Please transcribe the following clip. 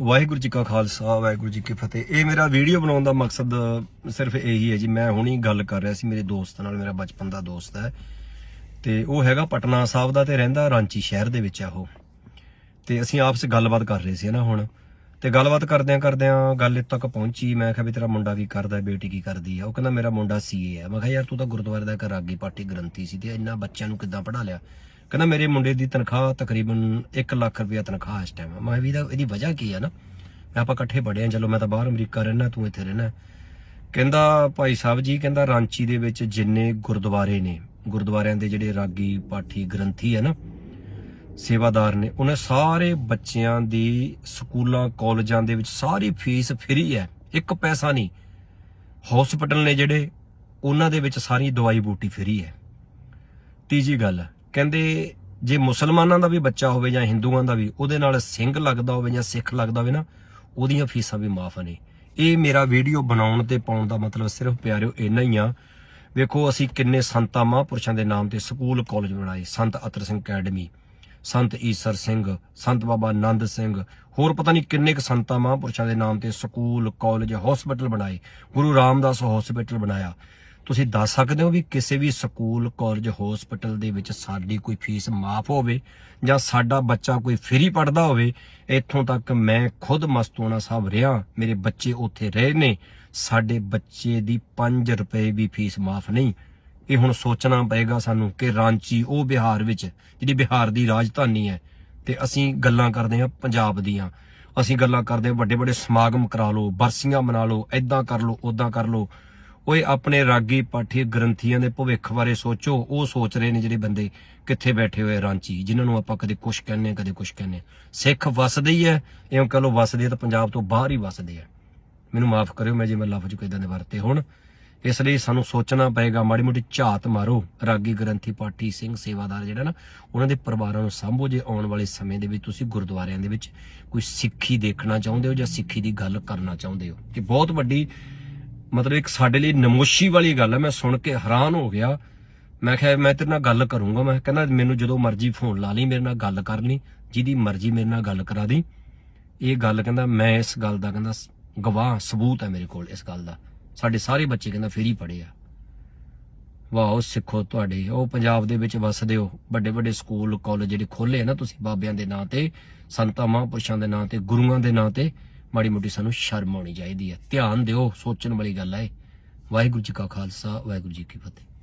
ਵਾਹਿਗੁਰੂ ਜੀ ਕਾ ਖਾਲਸਾ, ਵਾਹਿਗੁਰੂ ਜੀ ਕੀ ਫਤਿਹ। ਇਹ ਮੇਰਾ ਵੀਡੀਓ ਬਣਾਉਣ ਦਾ ਮਕਸਦ ਸਿਰਫ ਇਹੀ ਹੈ ਜੀ। ਮੈਂ ਹੁਣੀ ਗੱਲ ਕਰ ਰਿਹਾ ਸੀ ਮੇਰੇ ਦੋਸਤ ਨਾਲ, ਮੇਰਾ ਬਚਪਨ ਦਾ ਦੋਸਤ ਹੈ। ਤੇ ਉਹ ਹੈਗਾ ਪਟਨਾ ਸਾਹਿਬ ਦਾ ਤੇ ਰਹਿੰਦਾ ਰਾਂਚੀ ਸ਼ਹਿਰ ਦੇ ਵਿੱਚ ਆ ਉਹ। ਤੇ ਅਸੀਂ ਆਪਸ ਗੱਲਬਾਤ ਕਰ ਰਹੇ ਸੀ ਨਾ ਹੁਣ। ਤੇ ਗੱਲਬਾਤ ਕਰਦਿਆਂ ਕਰਦਿਆਂ ਗੱਲ ਇੱਥੇ ਤੱਕ ਪਹੁੰਚੀ। ਮੈਂ ਕਿਹਾ ਵੀ ਤੇਰਾ ਮੁੰਡਾ ਕੀ ਕਰਦਾ, ਬੇਟੀ ਕੀ ਕਰਦੀ ਆ? ਉਹ ਕਹਿੰਦਾ, ਮੇਰਾ ਮੁੰਡਾ ਸੀਏ ਆ। ਮੈਂ ਕਿਹਾ, ਯਾਰ ਤੂੰ ਤਾਂ ਗੁਰਦੁਆਰੇ ਦਾ ਇੱਕ ਰਾਗੀ ਪਾਠੀ ਗ੍ਰੰਥੀ ਸੀ ਤੇ ਇੰਨਾ ਬੱਚਿਆਂ ਨੂੰ ਕਿੱਦਾਂ ਪੜ੍ਹਾ ਲਿਆ? ਕਹਿੰਦਾ ਮੇਰੇ ਮੁੰਡੇ ਦੀ ਤਨਖਾਹ ਤਕਰੀਬਨ 1 ਲੱਖ ਰੁਪਇਆ ਤਨਖਾਹ ਇਸ ਟਾਈਮ ਮੈਂ ਕਿਹਾ ਵੀ ਇਹਦਾ ਇਹਦੀ ਵਜ੍ਹਾ ਕੀ ਆ ਨਾ? ਮੈਂ ਆਪਾਂ ਇਕੱਠੇ ਪੜ੍ਹੇ ਆ ਚਲੋ ਮੈਂ ਤਾਂ ਬਾਹਰ ਅਮਰੀਕਾ ਰਹਿਣਾ ਤੂੰ ਇੱਥੇ ਰਹਿਣਾ ਕਹਿੰਦਾ ਭਾਈ ਸਾਹਿਬ ਜੀ, ਕਹਿੰਦਾ ਰਾਂਚੀ ਦੇ ਵਿੱਚ ਜਿੰਨੇ ਗੁਰਦੁਆਰੇ ਨੇ, ਗੁਰਦੁਆਰਿਆਂ ਦੇ ਜਿਹੜੇ ਰਾਗੀ ਪਾਠੀ ਗ੍ਰੰਥੀ ਆ ਨਾ, ਸੇਵਾਦਾਰ ਨੇ, ਉਹਨੇ ਸਾਰੇ ਬੱਚਿਆਂ ਦੀ ਸਕੂਲਾਂ, ਕਾਲਜਾਂ ਦੇ ਵਿੱਚ ਸਾਰੀ ਫੀਸ ਫ੍ਰੀ ਹੈ, ਇੱਕ ਪੈਸਾ ਨਹੀਂ। ਹਸਪੀਟਲ ਨੇ ਜਿਹੜੇ, ਉਹਨਾਂ ਦੇ ਵਿੱਚ ਸਾਰੀ ਦਵਾਈ ਬੂਟੀ ਫ੍ਰੀ ਹੈ। ਤੀਜੀ ਗੱਲ ਕਹਿੰਦੇ ਜੇ ਮੁਸਲਮਾਨਾਂ ਦਾ ਵੀ ਬੱਚਾ ਹੋਵੇ ਜਾਂ ਹਿੰਦੂਆਂ ਦਾ ਵੀ, ਉਹਦੇ ਨਾਲ ਸਿੰਘ ਲੱਗਦਾ ਹੋਵੇ ਜਾਂ ਸਿੱਖ ਲੱਗਦਾ ਹੋਵੇ ਨਾ, ਉਹਦੀਆਂ ਫੀਸਾਂ ਵੀ ਮਾਫ ਨੇ। ਇਹ ਮੇਰਾ ਵੀਡੀਓ ਬਣਾਉਣ ਤੇ ਪਾਉਣ ਦਾ ਮਤਲਬ ਸਿਰਫ ਪਿਆਰਿਓ ਇੰਨਾ ਹੀ ਆ। ਵੇਖੋ ਅਸੀਂ ਕਿੰਨੇ ਸੰਤਾਂ ਮਹਾਂਪੁਰਸ਼ਾਂ ਦੇ ਨਾਮ ਤੇ ਸਕੂਲ, ਕਾਲਜ ਬਣਾਏ। ਸੰਤ ਅਤਰ ਸਿੰਘ ਅਕੈਡਮੀ, ਸੰਤ ਈਸਰ ਸਿੰਘ, ਸੰਤ ਬਾਬਾ ਆਨੰਦ ਸਿੰਘ, ਹੋਰ ਪਤਾ ਨਹੀਂ ਕਿੰਨੇ ਕੁ ਸੰਤਾਂ ਮਹਾਂਪੁਰਸ਼ਾਂ ਦੇ ਨਾਮ ਤੇ ਸਕੂਲ, ਕਾਲਜ ਹਸਪੀਟਲ ਬਣਾਏ। ਗੁਰੂ ਰਾਮਦਾਸ ਹਸਪੀਟਲ ਬਣਾਇਆ। ਤੁਸੀਂ ਦੱਸ ਸਕਦੇ ਹੋ ਵੀ ਕਿਸੇ ਵੀ ਸਕੂਲ, ਕਾਲਜ ਹਸਪੀਟਲ ਦੇ ਵਿੱਚ ਸਾਡੀ ਕੋਈ ਫੀਸ ਮਾਫ ਹੋਵੇ ਜਾਂ ਸਾਡਾ ਬੱਚਾ ਕੋਈ ਫ੍ਰੀ ਪੜਦਾ ਹੋਵੇ, ਇੱਥੋਂ ਤੱਕ ਮੈਂ ਖੁਦ ਮਸਤੂਆਣਾ ਸਾਹਿਬ ਰਿਹਾ। ਮੇਰੇ ਬੱਚੇ ਉੱਥੇ ਰਹੇ ਨੇ। ਸਾਡੇ ਬੱਚੇ ਦੀ 5 ਰੁਪਏ ਵੀ ਫੀਸ ਮਾਫ ਨਹੀਂ। ਇਹ ਹੁਣ ਸੋਚਣਾ ਪਏਗਾ ਸਾਨੂੰ ਕਿ ਰਾਂਚੀ, ਉਹ ਬਿਹਾਰ ਵਿੱਚ, ਜਿਹੜੀ ਬਿਹਾਰ ਦੀ ਰਾਜਧਾਨੀ ਹੈ, ਤੇ ਅਸੀਂ ਗੱਲਾਂ ਕਰਦੇ ਹਾਂ ਪੰਜਾਬ ਦੀਆਂ। ਅਸੀਂ ਗੱਲਾਂ ਕਰਦੇ ਹਾਂ ਵੱਡੇ ਵੱਡੇ ਸਮਾਗਮ ਕਰਾ ਲਓ, ਬਰਸੀਆਂ ਮਨਾ ਲਓ ਐਦਾਂ ਕਰ ਲਓ ਉਦਾਂ ਕਰ ਲਓ। ਓਏ ਆਪਣੇ ਰਾਗੀ ਪਾਠੀ ਗ੍ਰੰਥੀਆਂ ਦੇ ਭਵਿੱਖ ਬਾਰੇ ਸੋਚੋ। ਉਹ ਸੋਚ ਰਹੇ ਨੇ ਜਿਹੜੇ ਬੰਦੇ ਕਿੱਥੇ ਬੈਠੇ ਹੋਏ ਰਾਂਚੀ, ਜਿਨ੍ਹਾਂ ਨੂੰ ਆਪਾਂ ਕਦੇ ਕੁਛ ਕਹਿੰਨੇ ਕਦੇ ਕੁਛ ਕਹਿੰਨੇ ਸਿੱਖ ਵਸਦੇ ਹੀ ਐ ਇਉਂ ਕਹ ਲੋ ਵਸਦੇ ਆ ਤਾਂ ਪੰਜਾਬ ਤੋਂ ਬਾਹਰ ਹੀ ਵਸਦੇ ਆ। ਮੈਨੂੰ ਮਾਫ ਕਰਿਓ, ਮੈਂ ਜੇ ਮੈਂ ਲਫ਼ਜ਼ ਕੋਈ ਇਦਾਂ ਦੇ ਵਰਤੇ ਹੁਣ। ਇਸ ਲਈ ਸਾਨੂੰ ਸੋਚਣਾ ਪਏਗਾ, ਮਾੜੀ ਮੋਟੀ ਝਾਤ ਮਾਰੋ। ਰਾਗੀ ਗ੍ਰੰਥੀ ਪਾਠੀ ਸਿੰਘ ਸੇਵਾਦਾਰ ਜਿਹੜਾ ਨਾ, ਉਹਨਾਂ ਦੇ ਪਰਿਵਾਰਾਂ ਨੂੰ ਸੰਭੋ ਜੇ ਆਉਣ ਵਾਲੇ ਸਮੇਂ ਦੇ ਵਿੱਚ ਤੁਸੀਂ ਗੁਰਦੁਆਰਿਆਂ ਦੇ ਵਿੱਚ ਕੋਈ ਸਿੱਖੀ ਦੇਖਣਾ ਚਾਹੁੰਦੇ ਹੋ ਜਾਂ ਸਿੱਖੀ ਦੀ ਗੱਲ ਕਰਨਾ ਚਾਹੁੰਦੇ ਹੋ। ਕਿ ਬਹੁਤ ਵੱਡੀ ਮਤਲਬ ਇੱਕ ਸਾਡੇ ਲਈ ਨਮੋਸ਼ੀ ਵਾਲੀ ਗੱਲ ਹੈ, ਮੈਂ ਸੁਣ ਕੇ ਹੈਰਾਨ ਹੋ ਗਿਆ। ਮੈਂ ਕਿਹਾ, ਮੈਂ ਤੇਰੇ ਨਾਲ ਗੱਲ ਕਰੂੰਗਾ। ਮੈਂ ਕਹਿੰਦਾ, ਮੈਨੂੰ ਜਦੋਂ ਮਰਜ਼ੀ ਫੋਨ ਲਾ ਲਈ, ਮੇਰੇ ਨਾਲ ਗੱਲ ਕਰ ਲਈ ਜਿਹਦੀ ਮਰਜ਼ੀ ਮੇਰੇ ਨਾਲ ਗੱਲ ਕਰਾ ਦੀ। ਇਹ ਗੱਲ ਕਹਿੰਦਾ, ਮੈਂ ਇਸ ਗੱਲ ਦਾ ਕਹਿੰਦਾ, ਗਵਾਹ, ਸਬੂਤ ਹੈ ਮੇਰੇ ਕੋਲ ਇਸ ਗੱਲ ਦਾ। ਸਾਡੇ ਸਾਰੇ ਬੱਚੇ ਕਹਿੰਦਾ, ਫੇਰ ਹੀ ਪੜੇ ਆ। ਵਾਹ ਸਿੱਖੋ ਤੁਹਾਡੇ। ਉਹ ਪੰਜਾਬ ਦੇ ਵਿੱਚ ਵਸਦੇ ਹੋ। ਵੱਡੇ ਵੱਡੇ ਸਕੂਲ, ਕਾਲਜ ਜਿਹੜੇ ਖੋਲੇ ਨਾ ਤੁਸੀਂ, ਬਾਬਿਆਂ ਦੇ ਨਾਂ ਤੇ, ਸੰਤਾਂ, ਮਹਾਂਪੁਰਸ਼ਾਂ ਦੇ ਨਾਂ ਤੇ, ਗੁਰੂਆਂ ਦੇ ਨਾਂ ਤੇ ਮਾੜੀ ਮੋਟੀ ਸਾਨੂੰ ਸ਼ਰਮ ਆਉਣੀ ਚਾਹੀਦੀ ਹੈ। ਧਿਆਨ ਦਿਓ, ਸੋਚਣ ਵਾਲੀ ਗੱਲ ਹੈ ਵਾਹਿਗੁਰੂ ਜੀ ਕਾ ਖਾਲਸਾ, ਵਾਹਿਗੁਰੂ ਜੀ ਕੀ ਫਤਿਹ।